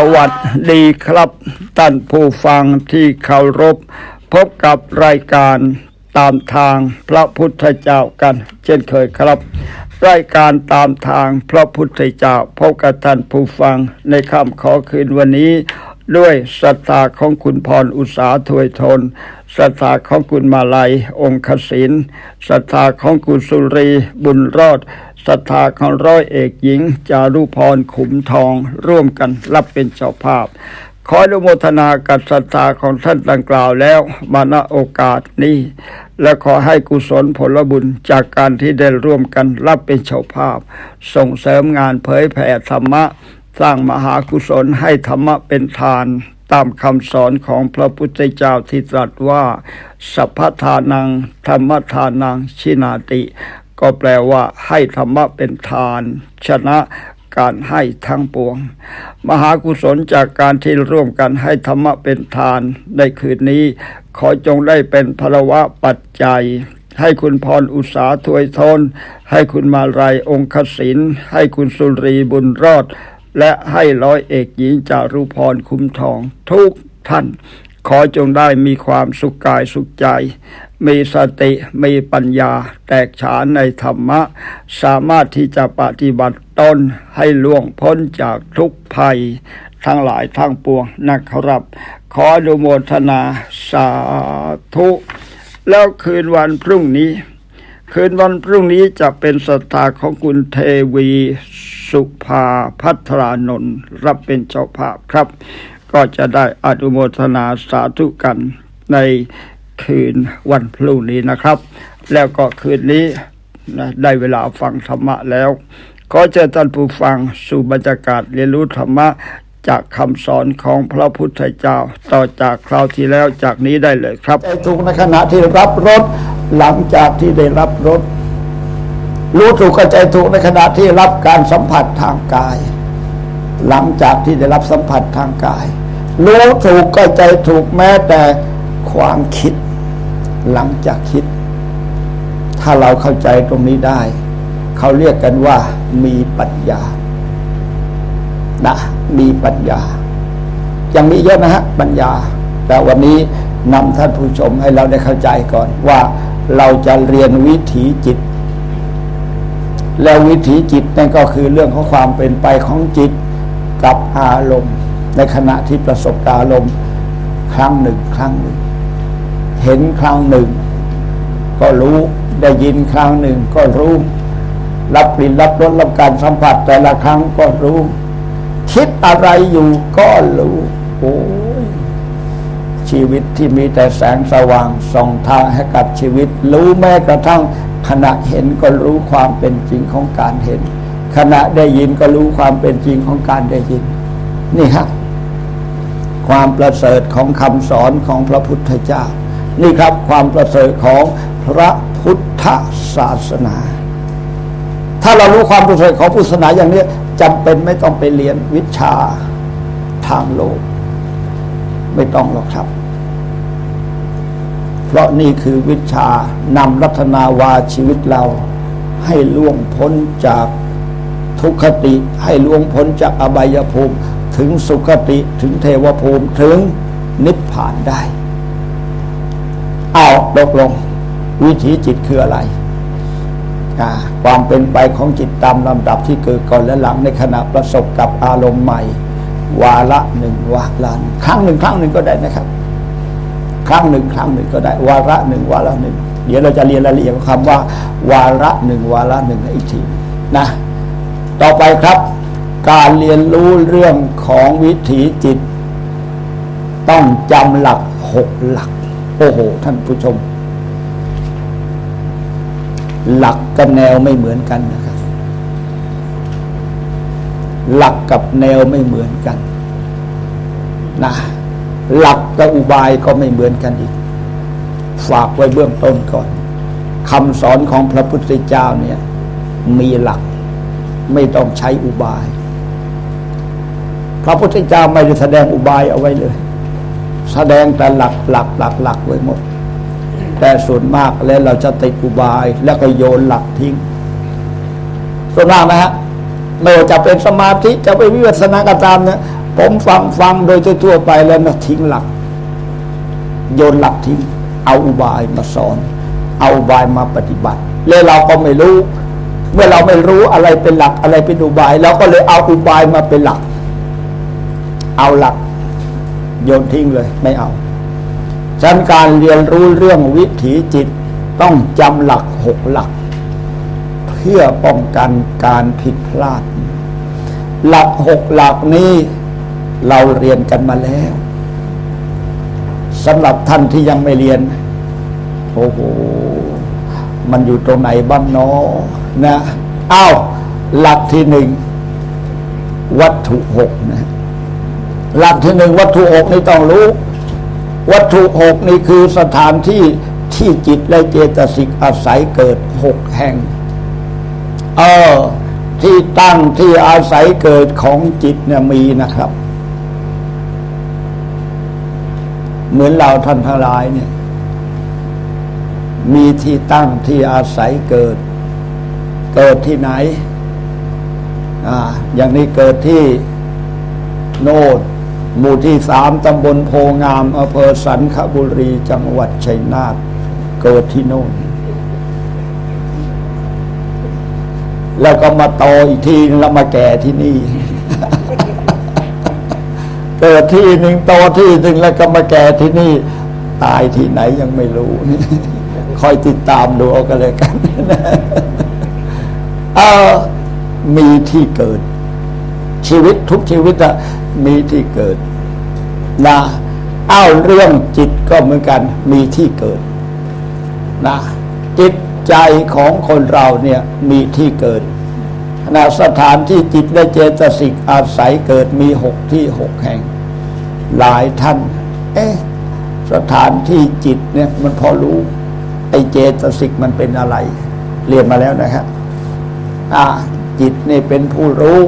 สวัสดีครับท่านผู้ฟังที่เคารพ พบกับรายการตามทางพระพุทธเจ้ากัน เช่นเคยครับ รายการตามทางพระพุทธเจ้าพบกับท่านผู้ฟังในค่ำขอคืนวันนี้ ด้วยศรัทธาของคุณพรอุตสาถวยทนศรัทธาของคุณมาลัย องคศินศรัทธาของคุณสุรีบุญรอด ศรัทธาของร้อยเอกหญิง จารุพรขุมทอง ร่วมกันรับเป็นเจ้าภาพ ขออนุโมทนากับศรัทธาของท่านดังกล่าวแล้วมาณโอกาสนี้ และขอให้กุศลผลบุญจากการที่ได้ร่วมกันรับเป็นเจ้าภาพ ส่งเสริมงานเผยแผ่ธรรมะ สร้างมหากุศลให้ธรรมะเป็นทานตามคำสอนของพระพุทธเจ้าที่ตรัสว่า สัพพทานัง ธรรมทานัง ชินาติ ก็แปลว่าให้ธรรมะเป็นทาน ชนะการให้ทั้งปวง มหากุศลจากการที่ร่วมกันให้ธรรมะเป็นทาน ในคืนนี้ ขอจงได้เป็นพลวะปัจจัย ให้คุณพรอุตสาถวยทน ให้คุณมาลัยองคศินให้คุณสุรีบุญรอด และให้ร้อยเอกหญิงจารุพรคุ้มทอง ทุกท่าน ขอจงได้มีความสุขกายสุขใจ มีสติมีปัญญา แตกฉานในธรรมะ สามารถที่จะปฏิบัติตนให้ล่วงพ้นจากทุกภัย ทั้งหลายทั้งปวงนะครับ ขออนุโมทนาสาธุ แล้วคืนวันพรุ่งนี้ คืนวันพรุ่งนี้จะเป็นศรัทธาของคุณเทวีสุภาพัทรานนท์รับเป็นเจ้าภาพครับ ก็จะได้อนุโมทนาสาธุกันใน คืนวันพรุ่งนี้นะครับ แล้วก็คืนนี้นะได้เวลาฟังธรรมะแล้วขอเชิญท่านผู้ฟังสู่บรรยากาศเรียนรู้ธรรมะจากคำสอนของพระพุทธเจ้า ต่อจากคราวที่แล้วจากนี้ได้เลยครับใจถูกในขณะที่รับรถหลังจากที่ได้รับรถรู้ถูกก็ใจถูกในขณะที่รับการสัมผัสทางกาย หลังจากที่ได้รับสัมผัสทางกายรู้ถูกก็ใจถูกแม้แต่ความคิด หลังจากคิด ถ้าเราเข้าใจตรงนี้ได้ เขาเรียกกันว่ามีปัญญานะมีปัญญา ยังมีเยอะนะฮะปัญญา แต่วันนี้นำท่านผู้ชมให้เราได้เข้าใจก่อนว่าเราจะเรียนวิถีจิต แล้ววิถีจิตนั่นก็คือเรื่องของความเป็นไปของจิตกับอารมณ์ ในขณะที่ประสบอารมณ์ ครั้งหนึ่งครั้งหนึ่ง เห็นครั้งหนึ่ง ก็รู้ได้ยินครั้งหนึ่งก็รู้ รับกลิ่นรับรสรับการสัมผัสแต่ละครั้งก็รู้ คิดอะไรอยู่ก็รู้โอ้ยชีวิตที่มีแต่แสงสว่างส่องทางให้กับชีวิต รู้แม้กระทั่งขณะเห็นก็รู้ความเป็นจริงของการเห็น ขณะได้ยินก็รู้ความเป็นจริงของการได้ยิน นี่ครับความประเสริฐของคำสอนของพระพุทธเจ้า นี่ครับความประเสริฐของพระพุทธศาสนา ถ้าเรารู้ความประเสริฐของพุทธศาสนาอย่างนี้จำเป็นไม่ต้องไปเรียนวิชาทางโลก ไม่ต้องหรอกครับ เพราะนี่คือวิชานำรัตนาวาชีวิตเราให้ล่วงพ้นจากทุกขติให้ล่วงพ้นจากอบายภูมิ ถึงสุขติถึงเทวภูมิถึงนิพพานได้ เอาตกลง วิถีจิตคืออะไร ความเป็นไปของจิตตามลำดับที่เกิดก่อนและหลังในขณะประสบกับอารมณ์ใหม่ วาระหนึ่งวาระหนึ่งครั้งหนึ่งครั้งหนึ่งก็ได้นะครับ ครั้งหนึ่งครั้งหนึ่งก็ได้ วาระหนึ่งวาระหนึ่งเดี๋ยวเราจะเรียนรายละเอียดคำว่า วาระหนึ่งวาระหนึ่งอีกทีนะ ต่อไปครับการเรียนรู้เรื่องของวิถีจิต ต้องจำหลักหกหลัก โอ้โห ท่านผู้ชม หลักกับแนวไม่เหมือนกันนะครับ หลักกับแนวไม่เหมือนกันนะหลักกับอุบายก็ไม่เหมือนกันอีก ฝากไว้เบื้องต้นก่อนคำสอนของพระพุทธเจ้าเนี่ย มีหลักไม่ต้องใช้อุบาย พระพุทธเจ้าไม่ได้แสดงอุบายเอาไว้เลย แสดงแต่หลักหลักหลักหลักไว้หมด แต่ส่วนมากแล้วเราจะติดอุบายแล้วก็โยนหลักทิ้ง ส่วนมากนะฮะไม่ว่าจะเป็นสมาธิจะไปนวิปัสสนากตามเนี่ยผมฟังฟังโดยทั่วไปแล้วนะทิ้งหลัก โยนหลักทิ้ง เอาอุบายมาสอน เอาอุบายมาปฏิบัติ แล้วเราก็ไม่รู้ เมื่อเราไม่รู้อะไรเป็นหลักอะไรเป็นอุบายเราก็เลยเอาอุบายมาเป็นหลัก เอาหลัก โยนทิ้งเลยไม่เอาฉะนั้นการเรียนรู้เรื่องวิถีจิตต้องจำหลักหกหลัก เพื่อป้องกันการผิดพลาด หลักหกหลักนี้เราเรียนกันมาแล้วสำหรับท่านที่ยังไม่เรียน โอ้โห มันอยู่ตรงไหนบ้างเนาะนะอ้าวหลักที่หนึ่งวัตถุหกนะ หลักที่หนึ่งวัตถุหกนี่ต้องรู้ วัตถุหกนี่คือสถานที่ที่จิตและเจตสิกอาศัยเกิดหกแห่ง เออ ที่ตั้งที่อาศัยเกิดของจิตเนี่ยมีนะครับ เหมือนเราท่านทั้งหลายเนี่ย มีที่ตั้งที่อาศัยเกิด เกิดที่ไหน อ่า อย่างนี้เกิดที่โนด หมู่ที่สามตำบลโพงามอำเภอสันขบุรีจังหวัดชัยนาทเกิดที่โน่น แล้วก็มาโตอีกทีแล้วมาแก่ที่นี่ เกิดที่หนึ่งโตที่หนึ่งแล้วก็มาแก่ที่นี่ ตายที่ไหนยังไม่รู้นี่คอยติดตามดูเอากันเลยกันเออมีที่เกิด ชีวิตทุกชีวิตอะมีที่เกิด นะอ้าวเรื่องจิตก็เหมือนกันมีที่เกิดนะจิตใจของคนเราเนี่ยมีที่เกิดนะสถานที่จิตและเจตสิกอาศัยเกิดมีหกที่หกแห่ง หลายท่าน เอ๊ะสถานที่จิตเนี่ยมันพอรู้ไอ้เจตสิกมันเป็นอะไร เรียนมาแล้วนะครับอ่าจิตนี่เป็นผู้รู้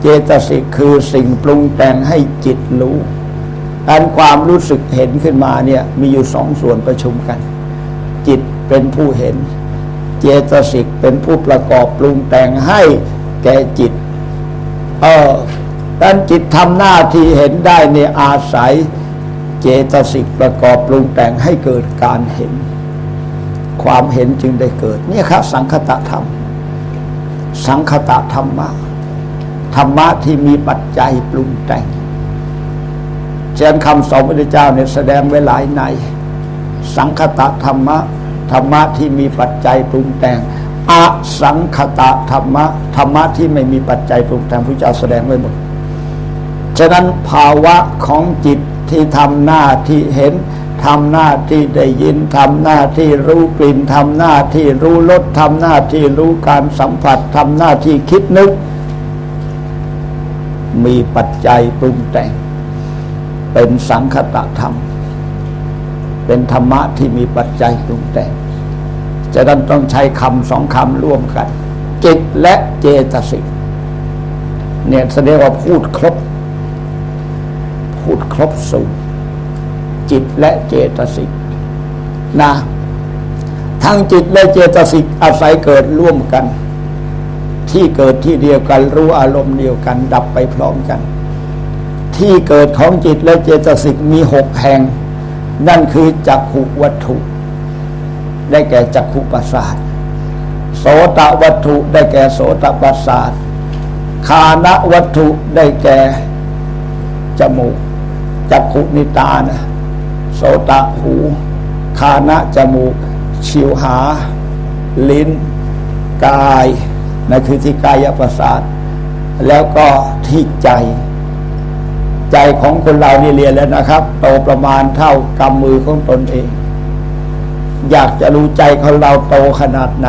เจตสิกคือสิ่งปรุงแต่งให้จิตรู้ การความรู้สึกเห็นขึ้นมาเนี่ยมีอยู่สองส่วนประชุมกัน จิตเป็นผู้เห็น เจตสิกเป็นผู้ประกอบปรุงแต่งให้แก่จิต เออดังจิตทำหน้าที่เห็นได้ในอาศัย เจตสิกประกอบปรุงแต่งให้เกิดการเห็น ความเห็นจึงได้เกิดเนี่ยครับสังคตธรรม สังคตธรรมะธรรมะที่มีปัจจัยปรุงแต่ง เช่นคำสอนพระเจ้าเนี่ยแสดงไว้หลายใน สังคตธรรมะ ธรรมะที่มีปัจจัยปรุงแต่งอสังคตธรรมะ ธรรมะที่ไม่มีปัจจัยปรุงแต่งพระเจ้าแสดงไว้หมด ฉะนั้นภาวะของจิตที่ทำหน้าที่เห็นทำหน้าที่ได้ยินทำหน้าที่รู้กลิ่นทำหน้าที่รู้รสทำหน้าที่รู้การสัมผัสทำหน้าที่คิดนึก มีปัจจัยปรุงแต่ง เป็นสังคตธรรม เป็นธรรมะที่มีปัจจัยปรุงแต่งจะนั้นต้องใช้คำสองคำร่วมกัน จิตและเจตสิกเนี่ยแสดงว่าพูดครบ พูดครบสูตรจิตและเจตสิกนะทั้งจิตและเจตสิกอาศัยเกิดร่วมกัน ที่เกิดที่เดียวกันรู้อารมณ์เดียวกัน ดับไปพร้อมกัน ที่เกิดของจิตและเจตสิกมีหกแห่ง นั่นคือจักขุวัตถุ ได้แก่จักขุประสาทโสตวัตถุได้แก่โสตประสาทคานะวัตถุได้แก่จมูกจักขุนิตานะโสตหูคานะจมูก ชิวหา ลิ้น กายนั่นคือที่กายประสาท แล้วก็ที่ใจ ใจของคนเรานี่เรียนแล้วนะครับ โตประมาณเท่ากำมือของตนเอง อยากจะรู้ใจของเราโตขนาดไหน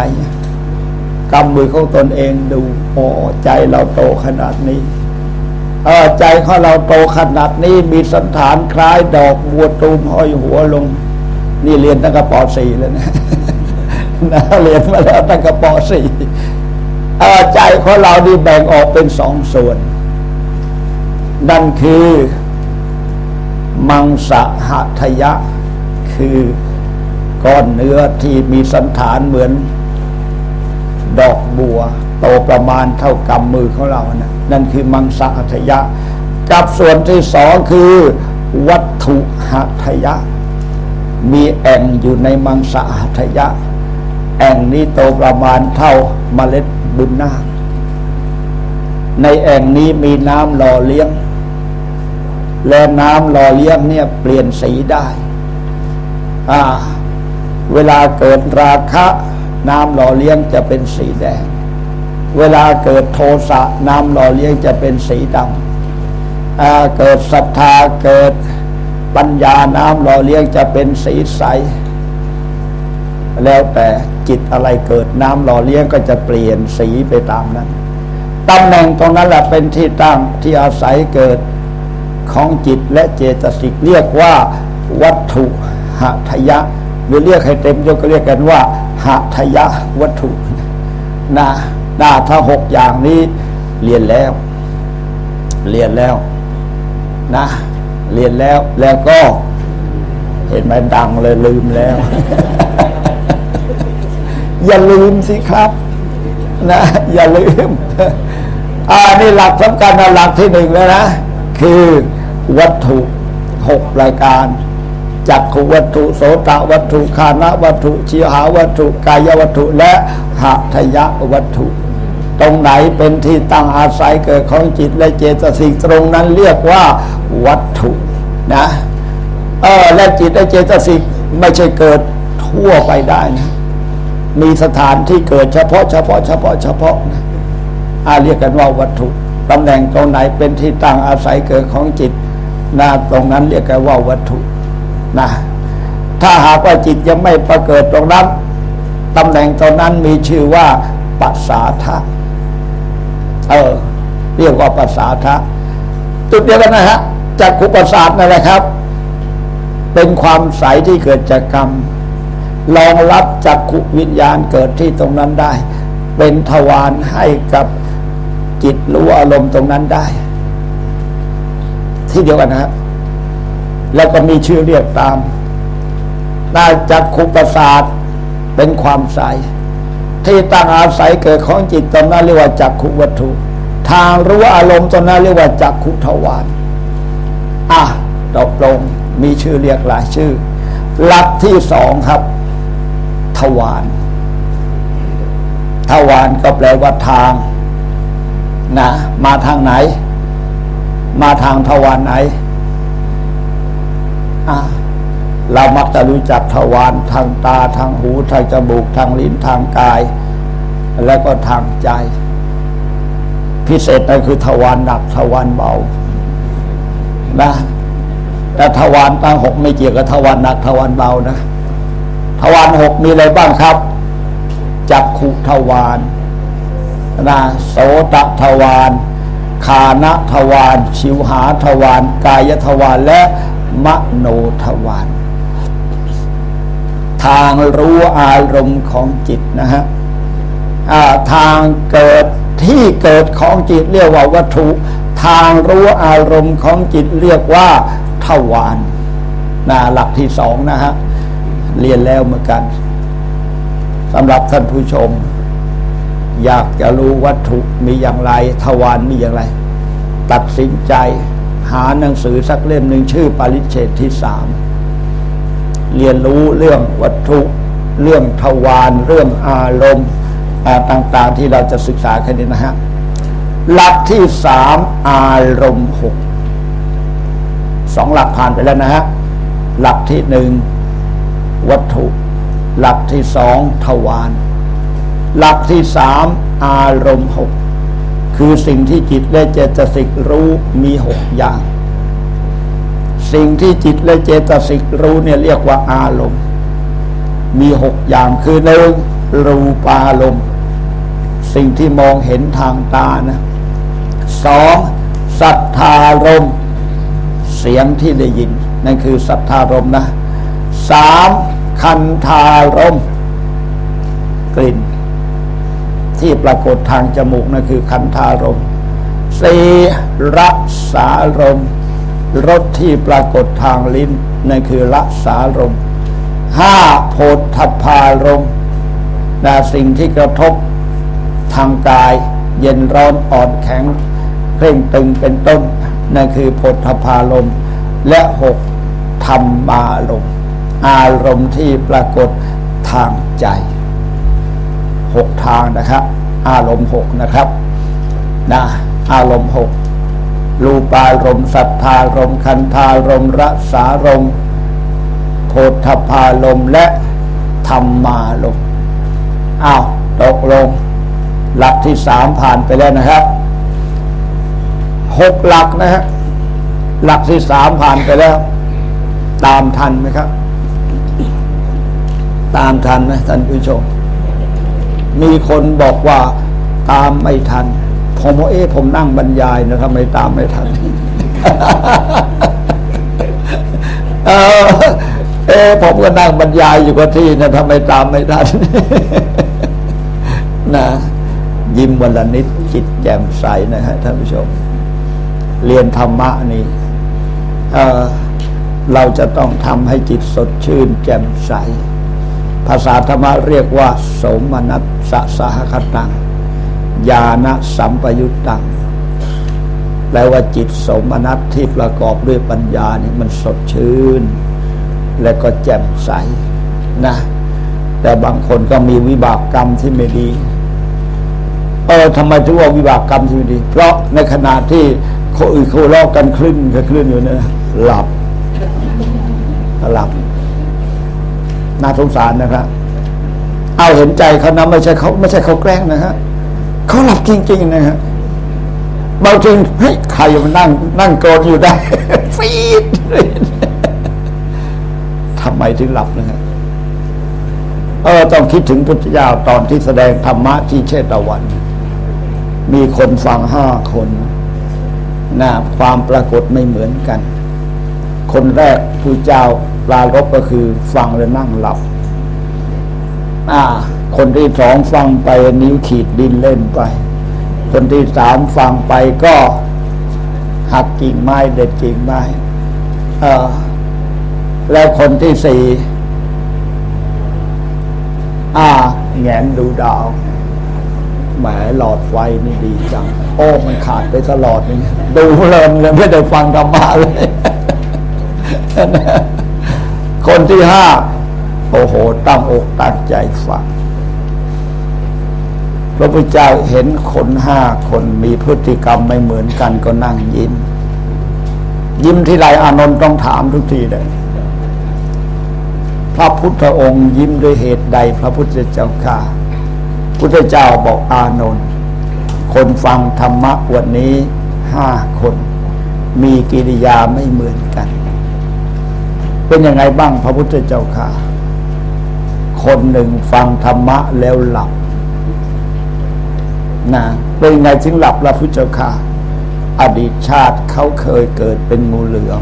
กำมือของตนเองดูโอ้ใจเราโตขนาดนี้เออใจของเราโตขนาดนี้มีสันฐานคล้ายดอกบัวตูมห้อยหัวลง นี่เรียนตั้งแต่ป .4 แล้วนะนะเรียนมาแล้วตั้งแต่ป .4 เออใจของเรานี่แบ่งออกเป็นสองส่วน นั่นคือ มังสะหัทยะ คือก้อนเนื้อที่มีสันฐานเหมือน ดอกบัว โตประมาณเท่ากำมือของเรานะนั่นคือมังสะหัทยะ กับส่วนที่สองคือ วัตถุหัตยะ มีแอ่งอยู่ในมังสะหัตยะ แอ่งนี้โตประมาณเท่าเมล็ดบุญนาคในแอ่งนี้มีน้ำหล่อเลี้ยง และน้ำหล่อเลี้ยงเนี่ยเปลี่ยนสีได้อ่าเวลาเกิดราคะ น้ำหล่อเลี้ยงจะเป็นสีแดง เวลาเกิดโทสะน้ำหล่อเลี้ยงจะเป็นสีดำเกิดศรัทธาเกิดปัญญาน้ำหล่อเลี้ยงจะเป็นสีใส แล้วแต่จิตอะไรเกิดน้ำหล่อเลี้ยงก็จะเปลี่ยนสีไปตามนั้นตำแหน่งตรงนั้นแหละเป็นที่ตั้งที่อาศัยเกิด ของจิตและเจตสิกเรียกว่าวัตถุหทยะ หรือเรียกให้เต็มยกก็เรียกกันว่าหทยะวัตถุนะหน้าทั้งหกอย่างนี้เรียนแล้ว เรียนแล้วนะ เรียนแล้วแล้วก็ เห็นไหมดังเลยลืมแล้ว อย่าลืมสิครับนะอย่าลืม อ่านี่หลักสำคัญหลักที่หนึ่งแล้วนะ คือ วัตถุหกรายการจักขุวัตถุโสตวัตถุคานะวัตถุชีหาวัตถุกายวัตถุและหัตยะวัตถุ ตรงไหนเป็นที่ตั้งอาศัยเกิดของจิตและเจตสิกตรงนั้นเรียกว่าวัตถุนะเออและจิตและเจตสิกไม่ใช่เกิดทั่วไปได้นะมีสถานที่เกิดเฉพาะเฉพาะเฉพาะเฉพาะนะอาเรียกกันว่าวัตถุตำแหน่งตรงไหนเป็นที่ตั้งอาศัยเกิดของจิต นะตรงนั้นเรียกกันว่าวัตถุนะถ้าหากว่าจิตยังไม่ประเกิดตรงนั้นตำแหน่งตรงนั้นมีชื่อว่าปัสสาทะเออเรียกว่าปัสสาทะจุดเดียวกันนะฮะจากขุประสาทนั่นแหละครับ เป็นความใสที่เกิดจากกรรมรองรับจักขุวิญญาณเกิดที่ตรงนั้นได้ เป็นทวารให้กับจิตรู้อารมณ์ตรงนั้นได้ ที่เดียวกันนะฮะแล้วก็มีชื่อเรียกตามนาจักขุประสาทเป็นความใส ที่ตั้งอาศัยเกิดของจิตตรงนั้นเรียกว่าจักขุวัตถุ ทางรู้อารมณ์ตรงนั้นเรียกว่าจักขุทวารอะตกลงมีชื่อเรียกหลายชื่อ หลักที่สองครับทวารทวารก็แปลว่าทางนะมาทางไหน มาทางทวารไหนเรามักจะรู้จักทวารทางตาทางหูทางจมูกทางลิ้นทางกาย แล้วก็ทางใจ พิเศษนั่นคือทวารหนักทวารเบานะแต่ทวารตั้งหกไม่เกี่ยวกับทวารหนักทวารเบานะทวารหกมีอะไรบ้างครับจักขุทวารนะโสตทวาร คานะทวารชิวหาทวารกายทวารและมโนทวารทางรู้อารมณ์ของจิตนะฮะทางเกิดที่เกิดของจิตเรียกว่าวัตถุ ทางรู้อารมณ์ของจิตเรียกว่าทวารนะหลักที่สองนะฮะ เรียนแล้วเหมือนกันสำหรับท่านผู้ชม อยากจะรู้วัตถุมีอย่างไร ทวารมีอย่างไร ตัดสินใจหาหนังสือสักเล่มหนึ่งชื่อปริเชตที่สามเรียนรู้เรื่องวัตถุเรื่องทวารเรื่องอารมณ์ต่างๆที่เราจะศึกษากันนี้นะฮะหลักที่สามอารมณ์หกสองหลักผ่านไปแล้วนะฮะหลักที่หนึ่งวัตถุ หลักที่สองทวาร หลักที่สามอารมณ์หกคือสิ่งที่จิตและเจตสิกรู้มีหกอย่าง สิ่งที่จิตและเจตสิกรู้เนี่ยเรียกว่าอารมณ์ มีหกอย่างคือหนึ่งรูปารมณ์ สิ่งที่มองเห็นทางตานะสองสัทธารมณ์เสียงที่ได้ยิน นั่นคือสัทธารมณ์นะสามคันธารมณ์กลิ่น ที่ปรากฏทางจมูกนั่นคือคันธารมสี่รักษารมรสที่ปรากฏทางลิ้นนั่นคือรักษารมห้าโพธพารมนะสิ่งที่กระทบทางกาย เย็นร้อนอ่อนแข็งเคร่งตึงเป็นต้นนั่นคือโพธพารมและหกธรรมารมอารมณ์ที่ปรากฏทางใจ หกทางนะครับ อารมณ์หกนะครับนะอารมณ์หกรูปารมณ์สัทธารมณ์คันธารมณ์รสารมณ์โพธพารมณ์และธรรมารมณ์อ้าวตกลง หลักที่สามผ่านไปแล้วนะครับหกหลักนะฮะหลักที่สามผ่านไปแล้ว ตามทันไหมครับ ตามทันไหมท่านผู้ชม มีคนบอกว่าตามไม่ทัน ผมว่าเอ๊ะผมนั่งบรรยายนะทำไมตามไม่ทันเออเอ๊ผมก็นั่งบรรยายอยู่กับที่นะทำไมตามไม่ทันนะยิ้มวันละนิดจิตแจ่มใสนะฮะท่านผู้ชม เรียนธรรมะนี่เเราจะต้องทำให้จิตสดชื่น แจ่มใส ภาษาธรรมะเรียกว่า สมนัสสะสหคตังญาณสัมปยุตตังแปลว่าจิตสมนัสที่ประกอบด้วยปัญญานี่มันสดชื่น และก็แจ่มใสนะแต่บางคนก็มีวิบากกรรมที่ไม่ดีเออทำไมถึงว่าวิบากกรรมที่ไม่ดี เพราะในขณะที่เขาอื่นเขาลอกกันคลื่นกับคลื่นอยู่เนี่ยหลับหลับ น่าสงสารนะครับ เอาเห็นใจเขานะไม่ใช่เขาไม่ใช่เขาแกล้งนะฮะเขาหลับจริงๆนะฮะบางทีเฮ้ยใครมานั่ง นั่งโกรธอยู่ได้ฟีดทำไมถึงหลับนะฮะเออต้องคิดถึงพุทธเจ้าตอนที่แสดงธรรมะที่เชตวัน มีคนฟังห้าคนนะความปรากฏไม่เหมือนกัน คนแรกผู้เจ้า ปรารบก็คือฟังแล้วนั่งหลับ อ่า คนที่สองฟังไปนิ้วขีดดินเล่นไป คนที่สามฟังไปก็หักกิ่งไม้เด็ดกิ่งไม้เออแล้วคนที่สี่อ่าแงนดูดาวแหมหลอดไฟนี่ดีจัง โอ้มันขาดไปตลอดนี่ดูเพลินเลยไม่ได้ฟังธรรมะเลย คนที่ห้าโอ้โห ตั้งอกตั้งใจฟังพระพุทธเจ้าเห็นคนห้าคนมีพฤติกรรมไม่เหมือนกันก็นั่งยิ้ม ยิ้มที่ไรอานนท์ต้องถามทุกทีเลยพระพุทธองค์ยิ้มด้วยเหตุใดพระพุทธเจ้าข้าพุทธเจ้าบอกอานนท์คนฟังธรรมะวันนี้ห้าคน มีกิริยาไม่เหมือนกัน เป็นยังไงบ้างพระพุทธเจ้าค่ะ คนหนึ่งฟังธรรมะแล้วหลับนะเป็นยังไงถึงหลับล่ะพุทธเจ้าค่ะ อดีตชาติเขาเคยเกิดเป็นงูเหลือม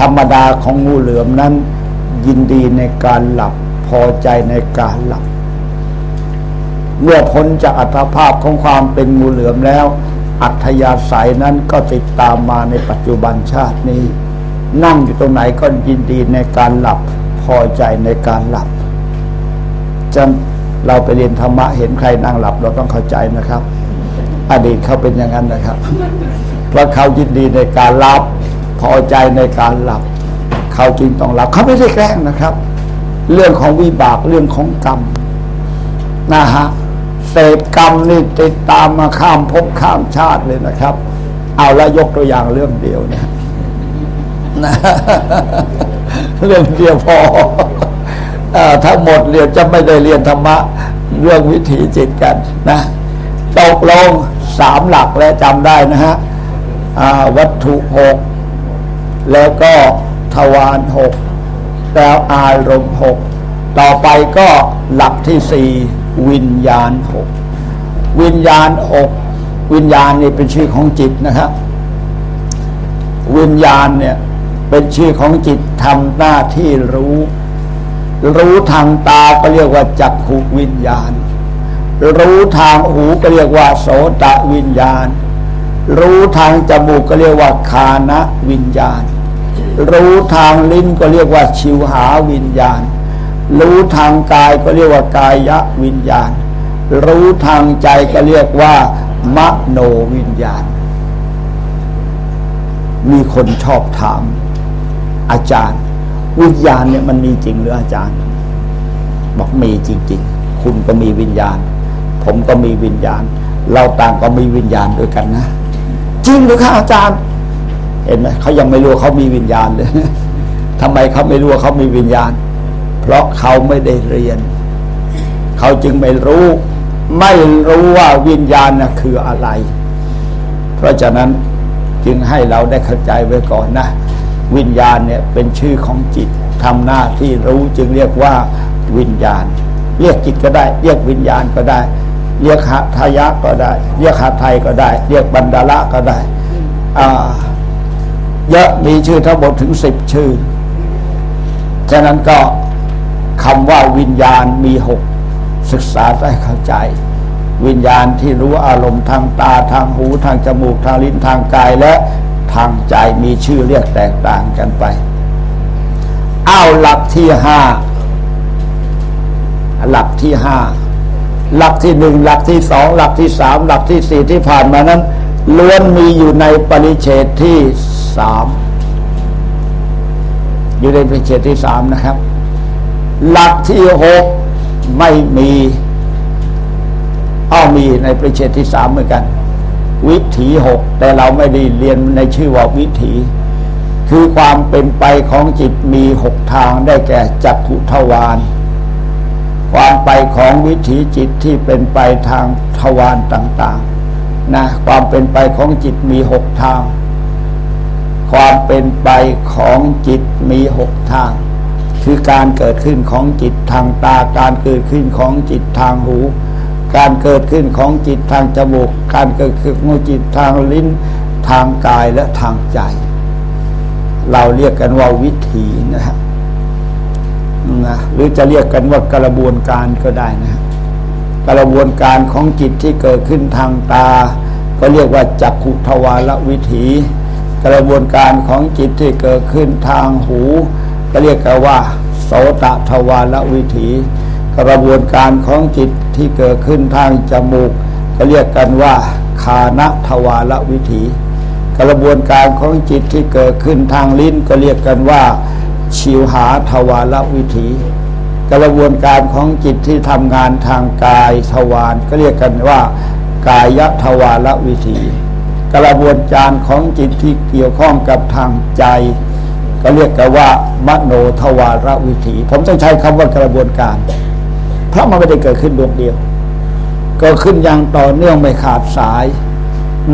ธรรมดาของงูเหลือมนั้น ยินดีในการหลับพอใจในการหลับ เมื่อพ้นจากอัตภาพของความเป็นงูเหลือมแล้ว อัธยาศัยนั้นก็ติดตามมาในปัจจุบันชาตินี้ นั่งอยู่ตรงไหนก็ยินดีในการหลับ พอใจในการหลับจนเราไปเรียนธรรมะเห็นใครนั่งหลับ เราต้องเข้าใจนะครับ อดีตเขาเป็นอย่างนั้นนะครับ เพราะเขายินดีในการหลับ พอใจในการหลับ เขาจึงต้องหลับเขาไม่ได้แกล้งนะครับ เรื่องของวิบากเรื่องของกรรมนะฮะเศษกรรมนี่ติดตามมาข้ามภพข้ามชาติเลยนะครับ เอาละยกตัวอย่างเรื่องเดียวเนี่ย นะเรื่องเดียวพออทั้งหมดเรียนจะไม่ได้เรียนธรรมะ เรื่องวิถีจิตกันนะตกลงสามหลักและจำได้นะฮะวัตถุหกแล้วก็ทวารหกแล้วอารมณ์หกต่อไปก็หลักที่สี่วิญญาณหกวิญญาณหกวิญญาณนี่เป็นชื่อของจิตนะครับ วิญญาณเนี่ย เป็นชื่อของจิตทำหน้าที่รู้ รู้ทางตาก็เรียกว่าจักขุวิญญาณ รู้ทางหูก็เรียกว่าโสตะวิญญาณ รู้ทางจมูกก็เรียกว่าคานะวิญญาณ รู้ทางลิ้นก็เรียกว่าชิวหาวิญญาณ รู้ทางกายก็เรียกว่ากายะวิญญาณ รู้ทางใจก็เรียกว่ามโนวิญญาณ มีคนชอบถาม อาจารย์ วิญญาณเนี่ยมันมีจริงหรืออาจารย์ บอกมีจริง ๆ คุณก็มีวิญญาณ ผมก็มีวิญญาณ เราต่างก็มีวิญญาณด้วยกันนะ จริงหรือคะอาจารย์ เห็นไหมเขายังไม่รู้เขามีวิญญาณเลยทำไมเขาไม่รู้ว่าเขามีวิญญาณ เพราะเขาไม่ได้เรียน เขาจึงไม่รู้ ไม่รู้ว่าวิญญาณนะคืออะไร เพราะฉะนั้นจึงให้เราได้เข้าใจไว้ก่อนนะ วิญญาณเนี่ยเป็นชื่อของจิตทำหน้าที่รู้จึงเรียกว่าวิญญาณ เรียกจิตก็ได้ เรียกวิญญาณก็ได้ เรียกหาทายะก็ได้ เรียกหาไทยก็ได้ เรียกบันดาละก็ได้อ่าเยอะมีชื่อทั้งหมดถึงสิบชื่อ ฉะนั้นก็คำว่าวิญญาณมีหกศึกษาได้เข้าใจ วิญญาณที่รู้อารมณ์ทางตาทางหูทางจมูกทางลิ้นทางกายและ ทางใจมีชื่อเรียกแตกต่างกันไป เอาหลักที่ห้าหลักที่ห้าหลักที่หนึ่งหลักที่สองหลักที่สามหลักที่สี่ที่ผ่านมานั้นล้วนมีอยู่ในปริเฉดที่สามอยู่ในปริเฉดที่สามนะครับ หลักที่หกไม่มีอ้อมีในปริเฉดที่สามเหมือนกัน วิถีหกแต่เราไม่ได้เรียนในชื่อว่าวิถี คือความเป็นไปของจิตมีหกทางได้แก่จักขุทวารความไปของวิถีจิตที่เป็นไปทางทวารต่างๆนะความเป็นไปของจิตมีหกทาง ความเป็นไปของจิตมีหกทาง คือการเกิดขึ้นของจิตทางตาการเกิดขึ้นของจิตทางหู การเกิดขึ้นของจิตทางจมูก การเกิดขึ้นของจิตทางลิ้นทางกายและทางใจ เราเรียกกันว่าวิถีนะฮะนะหรือจะเรียกกันว่ากระบวนการก็ได้นะฮะกระบวนการของจิตที่เกิดขึ้นทางตา ก็เรียกว่าจักขุทวารวิถี กระบวนการของจิตที่เกิดขึ้นทางหู ก็เรียกกันว่าโสตทวารวิถี กระบวนการของจิตที่เกิดขึ้นทางจมูก ก็เรียกกันว่าคานทวารวิถี กระบวนการของจิตที่เกิดขึ้นทางลิ้นก็เรียกกันว่า ชิวหาทวารวิถี กระบวนการของจิตที่ทำงานทางกายทวารก็เรียกกันว่า กายทวารวิถี กระบวนการของจิตที่เกี่ยวข้องกับทางใจ ก็เรียกกันว่ามโนทวารวิถี ผมต้องใช้คำว่ากระบวนการ เพราะมันไม่ได้เกิดขึ้นดวงเดียว ก็ขึ้นอย่างต่อเนื่องไม่ขาดสาย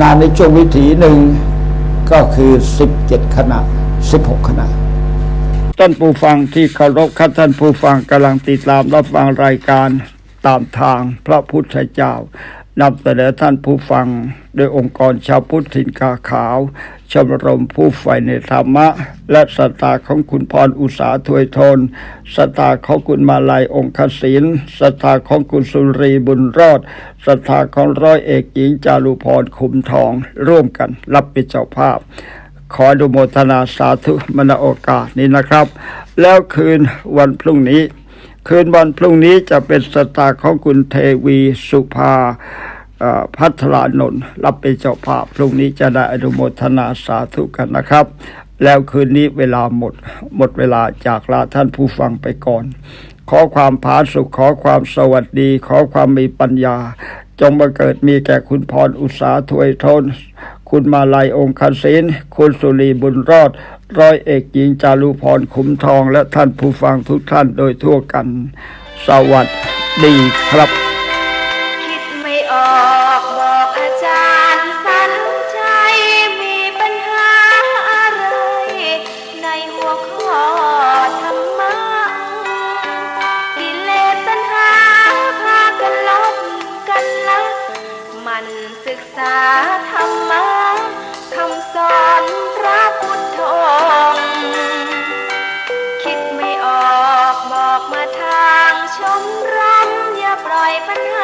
นานในช่วงวิถีหนึ่งก็คือ 17 ขณะ 16 ขณะท่านผู้ฟังที่เคารพครับท่านผู้ฟังกำลังติดตามรับฟังรายการตามทางพระพุทธเจ้า นำเสนอท่านผู้ฟัง โดยองค์กรชาวพุทธถิ่นกาขาว ชมรมผู้ใฝ่ในธรรมะ และสตาของคุณพรอุตสาถวยทน สตาของคุณมาลัยองคศิลสตาของคุณสุรีบุญรอด สตาของร้อยเอกหญิงจารุพรคุมทอง ร่วมกันรับเป็นเจ้าภาพ ขออนุโมทนาสาธุมณโอกาสนี้นะครับ แล้วคืนวันพรุ่งนี้ คืนวันพรุ่งนี้จะเป็นสตาของคุณเทวีสุภาพัทรานนท์รับเป็นเจ้าภาพพรุ่งนี้จะได้อนุโมทนาสาธุกันนะครับ แล้วคืนนี้เวลาหมด หมดเวลาจากลาท่านผู้ฟังไปก่อน ขอความผาสุขขอความสวัสดี ขอความมีปัญญา จงมาเกิดมีแก่คุณพรอุตสาถวยทนคุณมาลัยองค์คศินคุณสุรีบุญรอด ร้อยเอกหญิงจารุพรคุ้มทองและท่านผู้ฟังทุกท่านโดยทั่วกัน สวัสดีครับ ปัญหา